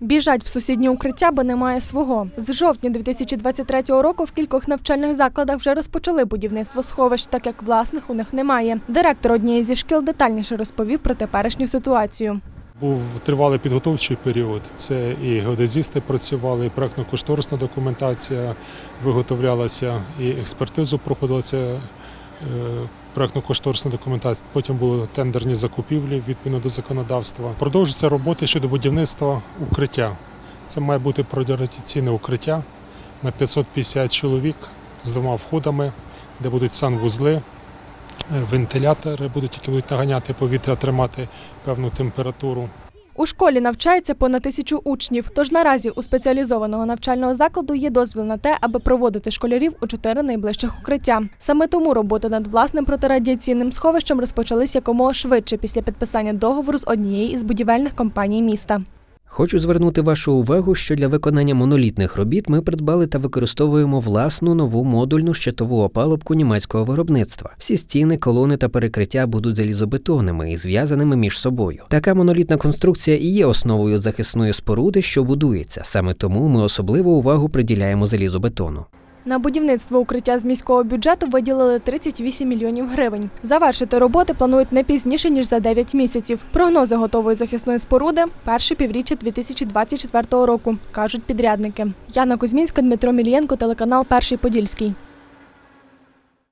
Біжать в сусіднє укриття, бо немає свого. З жовтня 2023 року в кількох навчальних закладах вже розпочали будівництво сховищ, так як власних у них немає. Директор однієї зі шкіл детальніше розповів про теперішню ситуацію. Був тривалий підготовчий період. Це і геодезісти працювали, і проектно-кошторисна документація виготовлялася, і експертизу проходилася проектно-кошторисна документація. Потім були тендерні закупівлі відповідно до законодавства. Продовжуються роботи щодо будівництва укриття. Це має бути пріоритетційне укриття на 550 чоловік з двома входами, де будуть санвузли, е, вентилятори будуть, які будуть наганяти повітря, тримати певну температуру. У школі навчається понад тисячу учнів. Тож наразі у спеціалізованого навчального закладу є дозвіл на те, аби проводити школярів у чотири найближчих укриття. Саме тому роботи над власним протирадіаційним сховищем розпочались якомога швидше після підписання договору з однієї із будівельних компаній міста. Хочу звернути вашу увагу, що для виконання монолітних робіт ми придбали та використовуємо власну нову модульну щитову опалубку німецького виробництва. Всі стіни, колони та перекриття будуть залізобетонними і зв'язаними між собою. Така монолітна конструкція і є основою захисної споруди, що будується. Саме тому ми особливу увагу приділяємо залізобетону. На будівництво укриття з міського бюджету виділили 38 мільйонів гривень. Завершити роботи планують не пізніше ніж за 9 місяців. Прогнози готової захисної споруди перше півріччя 2024 року, кажуть підрядники. Яна Кузьмінська, Дмитро Мілієнко, телеканал Перший Подільський.